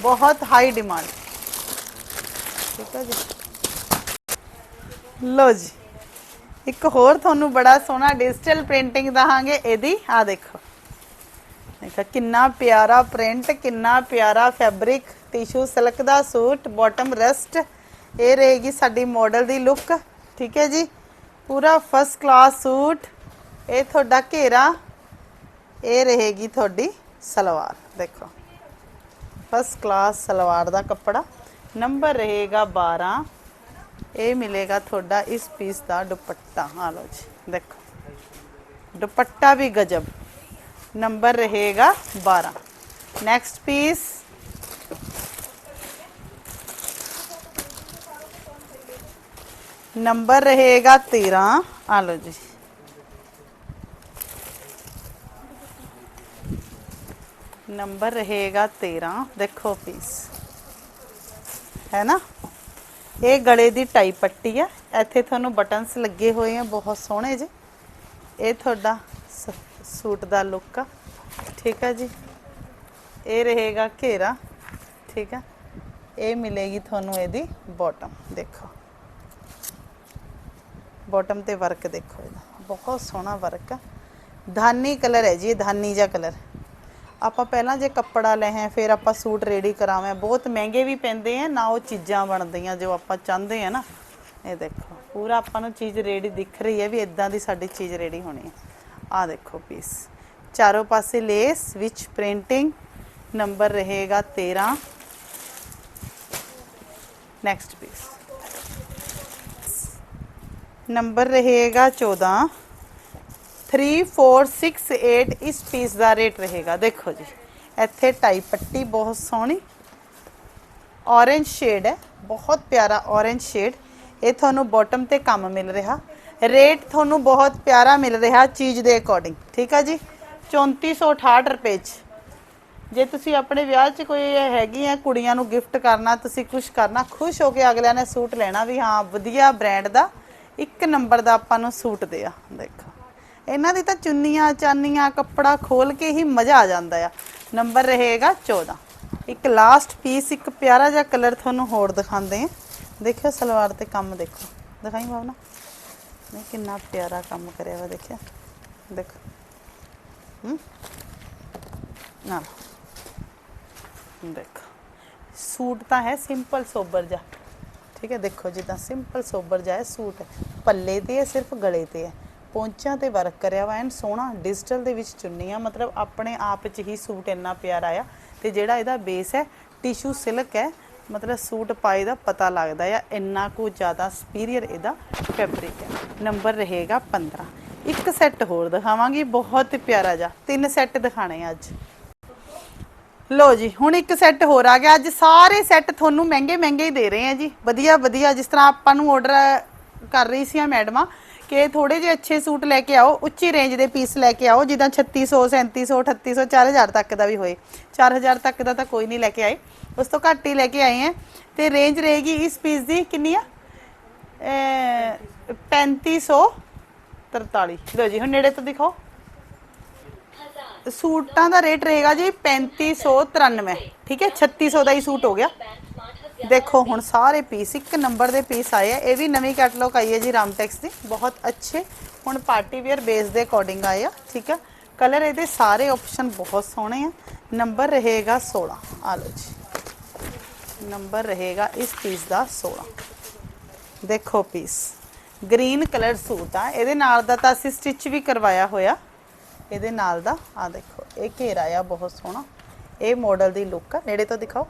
ਬਹੁਤ ਹਾਈ ਡਿਮਾਂਡ ਠੀਕ ਹੈ ਜੀ। ਲਓ ਜੀ। ਇੱਕ ਹੋਰ ਤੁਹਾਨੂੰ ਬੜਾ ਸੋਹਣਾ ਡਿਜੀਟਲ ਪ੍ਰਿੰਟਿੰਗ ਦਹਾਂਗੇ ਇਹਦੀ, ਆ ਦੇਖੋ। ਦੇਖੋ, ਕਿੰਨਾ ਪਿਆਰਾ ਪ੍ਰਿੰਟ ਕਿੰਨਾ ਪਿਆਰਾ ਫੈਬਰਿਕ ਟਿਸ਼ੂ ਸਿਲਕ ਦਾ ਸੂਟ ਬਾਟਮ ਰਸਟ ਇਹ ਰਹੇਗੀ ਸਾਡੀ ਮਾਡਲ ਦੀ ਲੁੱਕ ਠੀਕ ਹੈ ਜੀ? ਪੂਰਾ ਫਸਟ ਕਲਾਸ ਸੂਟ। ਇਹ ਤੁਹਾਡਾ ਘੇਰਾ, ਇਹ ਰਹੇਗੀ ਤੁਹਾਡੀ ਸਲਵਾਰ, ਦੇਖੋ। ਫਸਟ ਕਲਾਸ ਸਲਵਾਰ ਦਾ ਕੱਪੜਾ। ਨੰਬਰ ਰਹੇਗਾ 12 ਇਹ ਮਿਲੇਗਾ ਤੁਹਾਡਾ ਇਸ ਪੀਸ ਦਾ ਦੁਪੱਟਾ। ਆ ਲਓ ਜੀ, ਦੇਖੋ। ਦੁਪੱਟਾ ਵੀ ਗਜਬ। ਨੰਬਰ ਰਹੇਗਾ 12 ਨੈਕਸਟ ਪੀਸ ਨੰਬਰ ਰਹੇਗਾ 13 ਆ ਲਓ ਜੀ। ਨੰਬਰ ਰਹੇਗਾ 13 ਦੇਖੋ ਪੀਸ ਹੈ ਨਾ? ਇਹ ਗਲੇ ਦੀ ਟਾਈ ਪੱਟੀ ਆ। ਇੱਥੇ ਤੁਹਾਨੂੰ ਬਟਨਸ ਲੱਗੇ ਹੋਏ ਆ। ਬਹੁਤ ਸੋਹਣੇ ਜੀ। ਇਹ ਤੁਹਾਡਾ ਸ- ਸੂਟ ਦਾ ਲੁੱਕ ਆ। ਠੀਕ ਆ ਜੀ। ਇਹ ਰਹੇਗਾ ਘੇਰਾ। ਠੀਕ ਆ। ਇਹ ਮਿਲੇਗੀ ਤੁਹਾਨੂੰ ਇਹਦੀ ਬਾਟਮ ਦੇਖੋ। ਬਾਟਮ ਤੇ ਵਰਕ ਦੇਖੋ ਇਹਦਾ। ਬਹੁਤ ਸੋਹਣਾ ਵਰਕ ਆ। ਧਾਨੀ ਕਲਰ ਹੈ ਜੀ, ਇਹ ਧਾਨੀ ਜਿਹਾ ਕਲਰ ਆਪਾਂ ਪਹਿਲਾਂ ਜੇ ਕੱਪੜਾ ਲਏ ਫਿਰ ਆਪਾਂ ਸੂਟ ਰੈਡੀ ਕਰਾਵੇਂ। ਬਹੁਤ ਮਹਿੰਗੇ ਵੀ ਪੈਂਦੇ ਆ, ਨਾ ਉਹ ਚੀਜ਼ਾਂ ਬਣਦੀਆਂ ਜੋ ਆਪਾਂ ਚਾਹੁੰਦੇ ਆ ਨਾ। ਇਹ ਦੇਖੋ, ਪੂਰਾ ਆਪਾਂ ਨੂੰ ਚੀਜ਼ ਰੈਡੀ ਦਿਖ ਰਹੀ ਹੈ ਵੀ ਇਦਾਂ ਦੀ ਸਾਡੀ ਚੀਜ਼ ਰੈਡੀ ਹੋਣੀ ਹੈ ਆ ਦੇਖੋ ਪੀਸ ਚਾਰੋਂ ਪਾਸੇ ਲੇਸ ਵਿੱਚ ਪ੍ਰਿੰਟਿੰਗ ਨੰਬਰ ਰਹੇਗਾ 13 ਨੈਕਸਟ ਪੀਸ ਨੰਬਰ ਰਹੇਗਾ 14 3468 ਇਸ ਪੀਸ ਦਾ ਰੇਟ ਰਹੇਗਾ। ਦੇਖੋ ਜੀ, ਇੱਥੇ ਟਾਈ ਪੱਟੀ ਬਹੁਤ ਸੋਹਣੀ। Orange ਸ਼ੇਡ ਹੈ, ਬਹੁਤ ਪਿਆਰਾ orange ਸ਼ੇਡ ਇਹ ਤੁਹਾਨੂੰ ਬਾਟਮ ਤੇ ਕੰਮ ਮਿਲ ਰਿਹਾ। ਰੇਟ ਤੁਹਾਨੂੰ ਬਹੁਤ ਪਿਆਰਾ ਮਿਲ ਰਿਹਾ ਚੀਜ਼ ਦੇ ਅਕੋਰਡਿੰਗ ਠੀਕ ਆ ਜੀ? 3468 ਰੁਪਏ ਚ। ਜੇ ਤੁਸੀਂ ਆਪਣੇ ਵਿਆਹ 'ਚ ਕੋਈ ਹੈਗੀ ਆ ਕੁੜੀਆਂ ਨੂੰ ਗਿਫਟ ਕਰਨਾ, ਤੁਸੀਂ ਕੁਝ ਕਰਨਾ, ਖੁਸ਼ ਹੋ ਕੇ ਅਗਲਿਆਂ ਨੇ ਸੂਟ ਲੈਣਾ ਵੀ ਹਾਂ, ਵਧੀਆ ਬ੍ਰਾਂਡ ਦਾ। ਇੱਕ ਨੰਬਰ ਦਾ ਆਪਾਂ ਨੂੰ ਸੂਟ ਦੇ ਆ, ਦੇਖੋ। ਇਹਨਾਂ ਦੀ ਤਾਂ ਚੁੰਨੀਆਂ, ਚਾਨੀਆਂ, ਕੱਪੜਾ ਖੋਲ ਕੇ ਹੀ ਮਜ਼ਾ ਆ ਜਾਂਦਾ ਆ। ਨੰਬਰ ਰਹੇਗਾ 14 ਇੱਕ ਲਾਸਟ ਪੀਸ ਇੱਕ ਪਿਆਰਾ ਜਿਹਾ ਕਲਰ ਤੁਹਾਨੂੰ ਹੋਰ ਦਿਖਾਉਂਦੇ ਆ। ਦੇਖਿਓ ਸਲਵਾਰ ਤੇ ਕੰਮ ਦੇਖੋ। ਦਿਖਾਈ ਬਾਬਨਾ ਨੇ ਕਿੰਨਾ ਪਿਆਰਾ ਕੰਮ ਕਰਿਆ ਵਾ ਦੇਖਿਆ ਦੇਖੋ। ਹੂੰ? ਨਾ। ਦੇਖ। ਸੂਟ ਤਾਂ ਹੈ ਸਿੰਪਲ ਸੋਬਰ ਜਿਹਾ। ਠੀਕ ਹੈ, ਦੇਖੋ ਜਿੱਦਾਂ ਸਿੰਪਲ ਸੋਬਰ ਜਿਹਾ ਸੂਟ ਪੱਲੇ ਤੇ ਹੈ, ਸਿਰਫ ਗਲੇ ਤੇ ਹੈ। ਪੌਂਚਾਂ ਤੇ ਵਰਕ ਕਰਿਆ ਵਾ, ਐਨ ਸੋਹਣਾ ਡਿਜੀਟਲ ਦੇ ਵਿੱਚ ਚੁੰਨੀ ਆ, ਮਤਲਬ ਆਪਣੇ ਆਪ 'ਚ ਹੀ ਸੂਟ ਇੰਨਾ ਪਿਆਰਾ ਆ। ਤੇ ਜਿਹੜਾ ਇਹਦਾ ਬੇਸ ਹੈ ਟਿਸ਼ੂ ਸਿਲਕ ਹੈ, ਮਤਲਬ ਸੂਟ ਪਾਏ ਦਾ ਪਤਾ ਲੱਗਦਾ ਆ, ਇੰਨਾ ਕੁ ਜ਼ਿਆਦਾ ਸੁਪੀਰੀਅਰ ਇਹਦਾ ਫੈਬਰਿਕ ਹੈ। ਨੰਬਰ ਰਹੇਗਾ 15 ਇੱਕ ਸੈੱਟ ਹੋਰ ਦਿਖਾਵਾਂਗੀ, ਬਹੁਤ ਪਿਆਰਾ ਜਿਹਾ। ਤਿੰਨ ਸੈੱਟ ਦਿਖਾਣੇ ਆ ਅੱਜ। ਲੋ ਜੀ, ਹੁਣ ਇੱਕ ਸੈੱਟ ਹੋਰ ਆ ਗਿਆ। ਅੱਜ ਸਾਰੇ ਸੈੱਟ ਤੁਹਾਨੂੰ ਮਹਿੰਗੇ ਮਹਿੰਗੇ ਹੀ ਦੇ ਰਹੇ ਆ ਜੀ। ਵਧੀਆ ਵਧੀਆ, ਜਿਸ ਤਰ੍ਹਾਂ ਆਪਾਂ ਨੂੰ ਆਰਡਰ ਕਰ ਰਹੀ ਸੀ ਆ ਮੈਡਮਾਂ ਕਿ ਥੋੜੇ ਜਿਹੇ ਅੱਛੇ ਸੂਟ ਲੈ ਕੇ ਆਓ, ਉੱਚੀ ਰੇਂਜ ਦੇ ਪੀਸ ਲੈ ਕੇ ਆਓ, ਜਿੱਦਾਂ 3600 3700 3800 4000 ਤੱਕ ਦਾ ਵੀ ਹੋਏ। 4000 ਤੱਕ ਦਾ ਤਾਂ ਕੋਈ ਨਹੀਂ ਲੈ ਕੇ ਆਏ। ਉਸ ਤੋਂ ਘੱਟ ਹੀ ਲੈ ਕੇ ਆਏ ਆ। ਤੇ ਰੇਂਜ ਰਹੇਗੀ ਇਸ ਪੀਸ ਦੀ ਕਿੰਨੀ ਆ? ਅਹ 3543 ਲੋ ਜੀ, ਹੁਣ ਨੇੜੇ ਤੋਂ ਦਿਖਾਓ। ਸੂਟਾਂ ਦਾ ਰੇਟ ਰਹੇਗਾ ਜੀ 3593 ਠੀਕ ਹੈ 3600 ਦਾ ਹੀ ਸੂਟ ਹੋ ਗਿਆ। ਦੇਖੋ, ਹੁਣ ਸਾਰੇ ਪੀਸ, ਇੱਕ ਨੰਬਰ ਦੇ ਪੀਸ ਆਏ ਆ। ਇਹ ਵੀ ਨਵੀਂ ਕੈਟਲੌਗ ਆਈ ਹੈ ਜੀ ਰਾਮਟੈਕਸ ਦੀ। ਬਹੁਤ ਅੱਛੇ ਹੁਣ ਪਾਰਟੀ ਵੇਅਰ ਬੇਸ ਦੇ ਅਕੋਰਡਿੰਗ ਆਏ ਆ। ਠੀਕ ਆ ਕਲਰ ਇਹਦੇ ਸਾਰੇ ਆਪਸ਼ਨ ਬਹੁਤ ਸੋਹਣੇ ਆ। ਨੰਬਰ ਰਹੇਗਾ 16 ਆ ਲਓ ਜੀ। ਨੰਬਰ ਰਹੇਗਾ ਇਸ ਪੀਸ ਦਾ 16 ਦੇਖੋ ਪੀਸ। ਗ੍ਰੀਨ ਕਲਰ ਸੂਟ ਆ। ਇਹਦੇ ਨਾਲ ਦਾ ਤਾਂ ਅਸੀਂ ਸਟਿਚ ਵੀ ਕਰਵਾਇਆ ਹੋਇਆ। ਇਹਦੇ ਨਾਲ ਦਾ ਆ ਦੇਖੋ, ਇਹ ਘੇਰਾ ਆ, ਬਹੁਤ ਸੋਹਣਾ। ਇਹ ਮਾਡਲ ਦੀ ਲੁੱਕ ਆ। ਨੇੜੇ ਤੋਂ ਦਿਖਾਓ।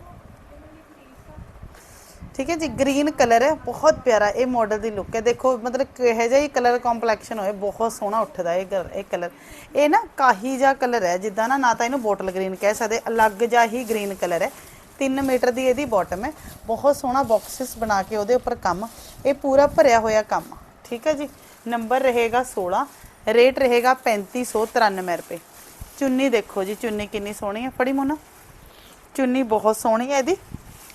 ਠੀਕ ਹੈ ਜੀ ਗ੍ਰੀਨ ਕਲਰ ਹੈ ਬਹੁਤ ਪਿਆਰਾ ਇਹ ਮਾਡਲ ਦੀ ਲੁੱਕ ਹੈ ਦੇਖੋ, ਮਤਲਬ ਕਿਹੋ ਜਿਹਾ ਹੀ ਕਲਰ ਕੰਪਲੈਕਸ਼ਨ ਹੋਏ, ਬਹੁਤ ਸੋਹਣਾ ਉੱਠਦਾ ਇਹ ਇਹ ਕਲਰ ਇਹ ਨਾ ਕਾਹੀ ਜਿਹਾ ਕਲਰ ਹੈ ਜਿੱਦਾਂ ਨਾ ਨਾ ਤਾਂ ਇਹਨੂੰ ਬੋਟਲ ਗ੍ਰੀਨ ਕਹਿ ਸਕਦੇ, ਅਲੱਗ ਜਿਹਾ ਹੀ ਗ੍ਰੀਨ ਕਲਰ ਹੈ 3 ਮੀਟਰ ਦੀ ਇਹਦੀ ਬਾਟਮ ਹੈ ਬਹੁਤ ਸੋਹਣਾ ਬਾਕਸਸ ਬਣਾ ਕੇ ਉਹਦੇ ਉੱਪਰ ਕੰਮ। ਇਹ ਪੂਰਾ ਭਰਿਆ ਹੋਇਆ ਕੰਮ ਠੀਕ ਹੈ ਜੀ ਨੰਬਰ ਰਹੇਗਾ 16 ਰੇਟ ਰਹੇਗਾ 3593 ਰੁਪਏ। ਚੁੰਨੀ ਦੇਖੋ ਜੀ, ਚੁੰਨੀ ਕਿੰਨੀ ਸੋਹਣੀ ਹੈ ਫੜੀ ਮੋਨਾ। ਚੁੰਨੀ ਬਹੁਤ ਸੋਹਣੀ ਹੈ ਇਹਦੀ।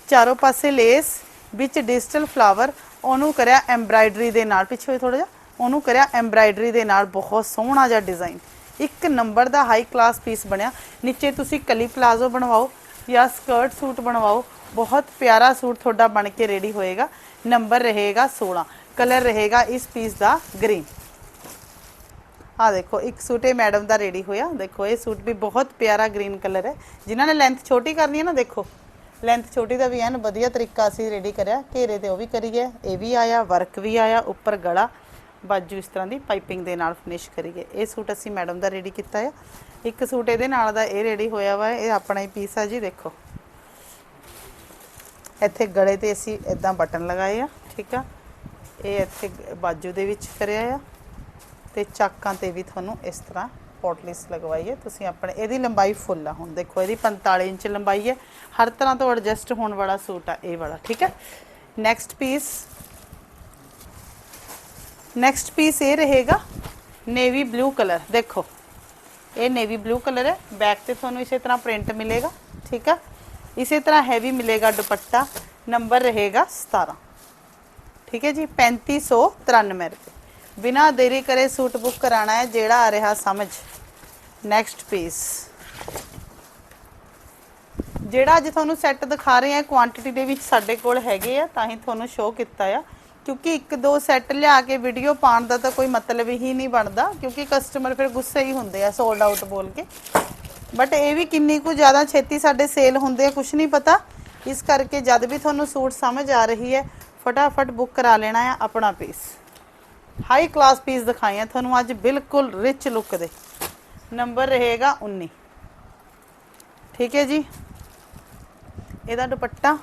ਚਾਰੋਂ ਪਾਸੇ ਲੇਸ, ਵਿੱਚ ਡਿਜੀਟਲ ਫਲਾਵਰ, ਉਹਨੂੰ ਕਰਿਆ ਐਮਬਰਾਇਡਰੀ ਦੇ ਨਾਲ। ਪਿੱਛੇ ਥੋੜਾ ਜਿਹਾ। ਉਹਨੂੰ ਕਰਿਆ ਐਮਬਰਾਇਡਰੀ ਦੇ ਨਾਲ। ਬਹੁਤ ਸੋਹਣਾ ਜਿਹਾ ਡਿਜ਼ਾਈਨ। ਇੱਕ ਨੰਬਰ ਦਾ ਹਾਈ ਕਲਾਸ ਪੀਸ ਬਣਿਆ। ਨੀਚੇ ਤੁਸੀਂ ਕਲੀ ਪਲਾਜ਼ੋ ਬਣਵਾਓ ਜਾਂ ਸਕਰਟ ਸੂਟ ਬਣਵਾਓ। ਬਹੁਤ ਪਿਆਰਾ ਸੂਟ ਤੁਹਾਡਾ ਬਣ ਕੇ ਰੈਡੀ ਹੋਏਗਾ। ਨੰਬਰ ਰਹੇਗਾ 16 ਕਲਰ ਰਹੇਗਾ ਇਸ ਪੀਸ ਦਾ ਗ੍ਰੀਨ। ਆ ਦੇਖੋ, ਇੱਕ ਸੂਟ ਇਹ ਮੈਡਮ ਦਾ ਰੈਡੀ ਹੋਇਆ। ਦੇਖੋ, ਇਹ ਸੂਟ ਵੀ ਬਹੁਤ ਪਿਆਰਾ ਗ੍ਰੀਨ ਕਲਰ ਹੈ। ਜਿਨ੍ਹਾਂ ਨੇ ਲੈਂਥ ਛੋਟੀ ਕਰਨੀ ਹੈ ਨਾ, ਦੇਖੋ। ਲੈਂਥ ਛੋਟੀ ਦਾ ਵੀ ਐਨ ਵਧੀਆ ਤਰੀਕਾ ਅਸੀਂ ਰੈਡੀ ਕਰਿਆ। ਘੇਰੇ ਤੇ ਉਹ ਵੀ ਕਰੀ ਗਿਆ ਇਹ ਵੀ ਆਇਆ, ਵਰਕ ਵੀ ਆਇਆ, ਉੱਪਰ ਗਲਾ। ਬਾਜੂ ਇਸ ਤਰ੍ਹਾਂ ਦੀ ਪਾਈਪਿੰਗ ਦੇ ਨਾਲ ਫਿਨਿਸ਼ ਕਰੀਏ। ਇਹ ਸੂਟ ਅਸੀਂ ਮੈਡਮ ਦਾ ਰੈਡੀ ਕੀਤਾ ਹੈ ਇੱਕ ਸੂਟ ਇਹਦੇ ਨਾਲ ਦਾ ਇਹ ਰੈਡੀ ਹੋਇਆ ਵਾ, ਇਹ ਆਪਣਾ ਹੀ ਪੀਸ ਆ ਜੀ, ਦੇਖੋ। ਇੱਥੇ ਗਲੇ ਤੇ ਅਸੀਂ ਇਦਾਂ ਬਟਨ ਲਗਾਏ ਆ, ਠੀਕ ਆ। ਇਹ ਇੱਥੇ ਬਾਜੂ ਦੇ ਵਿੱਚ ਕਰਿਆ ਆ। ਤੇ ਚਾਕਾਂ ਤੇ ਵੀ ਤੁਹਾਨੂੰ ਇਸ ਤਰ੍ਹਾਂ ਪੋਟਲਿਸ ਲਗਵਾਈ ਹੈ ਤੁਸੀਂ ਆਪਣੇ, ਇਹਦੀ ਲੰਬਾਈ ਫੁੱਲ ਆ ਹੁਣ। ਦੇਖੋ, ਇਹਦੀ 45 ਇੰਚ ਲੰਬਾਈ ਹੈ। ਹਰ ਤਰ੍ਹਾਂ ਤੋਂ ਐਡਜਸਟ ਹੋਣ ਵਾਲਾ ਸੂਟ ਆ, ਇਹ ਵਾਲਾ, ਠੀਕ ਹੈ? ਨੈਕਸਟ ਪੀਸ ਨੈਕਸਟ ਪੀਸ ਇਹ ਰਹੇਗਾ ਨੇਵੀ ਬਲੂ ਕਲਰ ਦੇਖੋ, ਇਹ ਨੇਵੀ ਬਲੂ ਕਲਰ ਹੈ। ਬੈਕ ਤੇ ਤੁਹਾਨੂੰ ਇਸੇ ਤਰ੍ਹਾਂ ਪ੍ਰਿੰਟ ਮਿਲੇਗਾ, ਠੀਕ ਹੈ? ਇਸੇ ਤਰ੍ਹਾਂ ਹੈਵੀ ਮਿਲੇਗਾ ਦੁਪੱਟਾ। ਨੰਬਰ ਰਹੇਗਾ 17 ਠੀਕ ਹੈ ਜੀ? 3593 ਰੁਪਏ। ਬਿਨਾ ਦੇਰੀ ਕਰੇ ਸੂਟ ਬੁੱਕ ਕਰਾਣਾ ਹੈ, ਜਿਹੜਾ ਆ ਰਿਹਾ ਸਮਝ। ਨੈਕਸਟ ਪੀਸ ਜਿਹੜਾ ਅੱਜ ਤੁਹਾਨੂੰ ਸੈੱਟ ਦਿਖਾ ਰਹੇ ਆ ਕੁਆਂਟੀਟੀ ਦੇ ਵਿੱਚ ਸਾਡੇ ਕੋਲ ਹੈਗੇ ਆ, ਤਾਂ ਹੀ ਤੁਹਾਨੂੰ ਸ਼ੋਅ ਕੀਤਾ ਆ। ਕਿਉਂਕਿ ਇੱਕ ਦੋ ਸੈੱਟ ਲਿਆ ਕੇ ਵੀਡੀਓ ਪਾਉਣ ਦਾ ਤਾਂ ਕੋਈ ਮਤਲਬ ਹੀ ਨਹੀਂ ਬਣਦਾ, ਕਿਉਂਕਿ ਕਸਟਮਰ ਫਿਰ ਗੁੱਸੇ ਹੀ ਹੁੰਦੇ ਆ ਸੋਲਡ ਆਊਟ ਬੋਲ ਕੇ। ਬਟ ਇਹ ਵੀ ਕਿੰਨੀ ਕੁ ਜ਼ਿਆਦਾ ਛੇਤੀ ਸਾਡੇ ਸੇਲ ਹੁੰਦੇ ਆ ਕੁਝ ਨਹੀਂ ਪਤਾ। ਇਸ ਕਰਕੇ ਜਦ ਵੀ ਤੁਹਾਨੂੰ ਸੂਟ ਸਮਝ ਆ ਰਹੀ ਹੈ, ਫਟਾਫਟ ਬੁੱਕ ਕਰਾ ਲੈਣਾ ਆ ਆਪਣਾ ਪੀਸ ਹਾਈ ਕਲਾਸ ਪੀਸ ਦਿਖਾਏ ਆ ਤੁਹਾਨੂੰ ਅੱਜ ਬਿਲਕੁਲ ਰਿਚ ਲੁੱਕ ਦੇ। ਨੰਬਰ ਰਹੇਗਾ 19 ਠੀਕ ਹੈ ਜੀ? ਇਹਦਾ ਦੁਪੱਟਾ।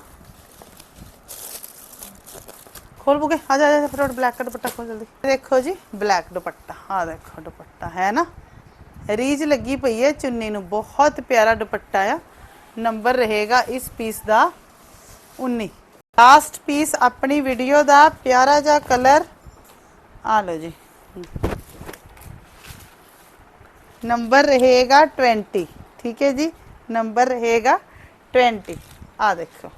ਖੋਲ ਬੁਗੇ, ਆ ਜਾ ਜਾ, ਫਟਾਫਟ ਬਲੈਕ ਦੁਪੱਟਾ ਖੋਲ ਜਲਦੀ। ਦੇਖੋ ਜੀ ਬਲੈਕ ਦੁਪੱਟਾ। ਆ ਦੇਖੋ ਦੁਪੱਟਾ, ਹੈ ਨਾ? ਰੀਜ ਲੱਗੀ ਪਈ ਹੈ ਚੁੰਨੀ ਨੂੰ, ਬਹੁਤ ਪਿਆਰਾ ਦੁਪੱਟਾ ਆ। ਨੰਬਰ ਰਹੇਗਾ ਇਸ ਪੀਸ ਦਾ 19 ਲਾਸਟ ਪੀਸ ਆਪਣੀ ਵੀਡੀਓ ਦਾ ਪਿਆਰਾ ਜਿਹਾ ਕਲਰ ਆ ਲਓ ਜੀ। ਨੰਬਰ ਰਹੇਗਾ 20 ਠੀਕ ਹੈ ਜੀ? ਨੰਬਰ ਰਹੇਗਾ 20 ਆ ਦੇਖੋ।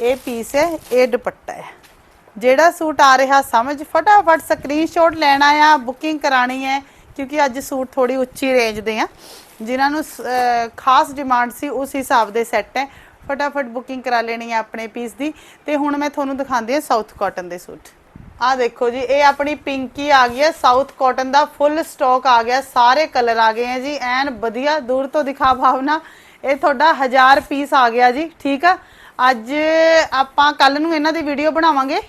ਇਹ ਪੀਸ ਹੈ, ਇਹ ਦੁਪੱਟਾ ਹੈ। ਜਿਹੜਾ ਸੂਟ ਆ ਰਿਹਾ, ਸਮਝ? ਫਟਾਫਟ ਸਕਰੀਨਸ਼ਾਟ ਲੈਣਾ ਆ ਬੁਕਿੰਗ ਕਰਾਣੀ ਹੈ, ਕਿਉਂਕਿ ਅੱਜ ਸੂਟ ਥੋੜੀ ਉੱਚੀ ਰੇਂਜ ਦੇ ਆ। ਜਿਨ੍ਹਾਂ ਨੂੰ ਖਾਸ ਡਿਮਾਂਡ ਸੀ, ਉਸ ਹਿਸਾਬ ਦੇ ਸੈੱਟ ਹੈ। ਫਟਾਫਟ ਬੁਕਿੰਗ ਕਰਾ ਲੈਣੀ ਹੈ ਆਪਣੇ ਪੀਸ ਦੀ। ਤੇ ਹੁਣ ਮੈਂ ਤੁਹਾਨੂੰ ਦਿਖਾਉਂਦੀ ਹਾਂ ਸਾਊਥ ਕਾਟਨ ਦੇ ਸੂਟ। ਆ ਦੇਖੋ ਜੀ, ਇਹ ਆਪਣੀ ਪਿੰਕੀ ਆ ਗਈ ਹੈ ਸਾਊਥ ਕਾਟਨ ਦਾ ਫੁੱਲ ਸਟਾਕ ਆ ਗਿਆ, ਸਾਰੇ ਕਲਰ ਆ ਗਏ ਹੈ ਜੀ, ਐਨ ਵਧੀਆ, ਦੂਰ ਤੋਂ ਦਿਖਾ ਭਾਵਨਾ, ਇਹ ਤੁਹਾਡਾ 1000 ਪੀਸ ਆ ਗਿਆ ਜੀ, ਠੀਕ ਆ? ਅੱਜ ਆਪਾਂ ਕੱਲ ਨੂੰ ਇਹਨਾਂ ਦੀ ਵੀਡੀਓ ਬਣਾਵਾਂਗੇ।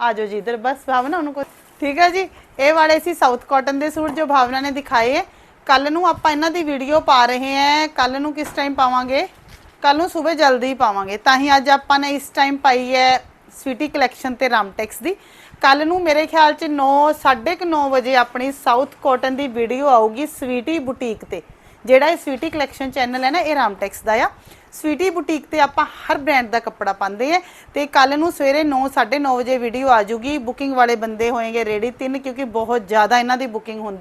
ਆਜੋ ਜੀ ਇਧਰ, ਬਸ ਭਾਵਨਾ, ਉਹਨੂੰ ਕੋਈ ਠੀਕ ਹੈ ਜੀ, ਇਹ ਵਾਲੇ ਸੀ ਸਾਊਥ ਕਾਟਨ ਦੇ ਸੂਟ ਜੋ ਭਾਵਨਾ ਨੇ ਦਿਖਾਏ ਹੈ। ਕੱਲ ਨੂੰ ਆਪਾਂ ਇਹਨਾਂ ਦੀ ਵੀਡੀਓ ਪਾ ਰਹੇ ਹਾਂ ਕੱਲ ਨੂੰ ਕਿਸ ਟਾਈਮ ਪਾਵਾਂਗੇ? ਕੱਲ ਨੂੰ ਸਵੇਰ ਜਲਦੀ ਪਾਵਾਂਗੇ, ਤਾਂ ਹੀ ਅੱਜ ਆਪਾਂ ਨੇ ਇਸ ਟਾਈਮ ਪਾਈ ਹੈ ਸਵੀਟੀ ਕਲੈਕਸ਼ਨ ਤੇ ਰਾਮਟੈਕਸ ਦੀ। ਕੱਲ ਨੂੰ ਮੇਰੇ ਖਿਆਲ ਚ 9 9:30 ਵਜੇ ਆਪਣੀ ਸਾਊਥ ਕਾਟਨ ਦੀ ਵੀਡੀਓ ਆਊਗੀ ਸਵੀਟੀ ਬੁਟੀਕ ਤੇ। ਜਿਹੜਾ ਇਹ ਸਵੀਟੀ ਕਲੈਕਸ਼ਨ ਚੈਨਲ ਹੈ ਨਾ, ਇਹ ਰਾਮਟੈਕਸ ਦਾ ਆ। ਸਵੀਟੀ ਬੁਟੀਕ ਤੇ ਆਪਾਂ ਹਰ ਬ੍ਰਾਂਡ ਦਾ ਕੱਪੜਾ ਪਾਉਂਦੇ ਆ ਤੇ ਕੱਲ ਨੂੰ ਸਵੇਰੇ 9 9:30 ਵਜੇ ਵੀਡੀਓ ਆ ਜੂਗੀ। ਬੁਕਿੰਗ ਵਾਲੇ ਬੰਦੇ ਹੋਏਗੇ ਰੈਡੀ ਤਿੰਨ, ਕਿਉਂਕਿ ਬਹੁਤ ਜ਼ਿਆਦਾ ਇਹਨਾਂ ਦੀ ਬੁਕਿੰਗ ਹੁੰਦੀ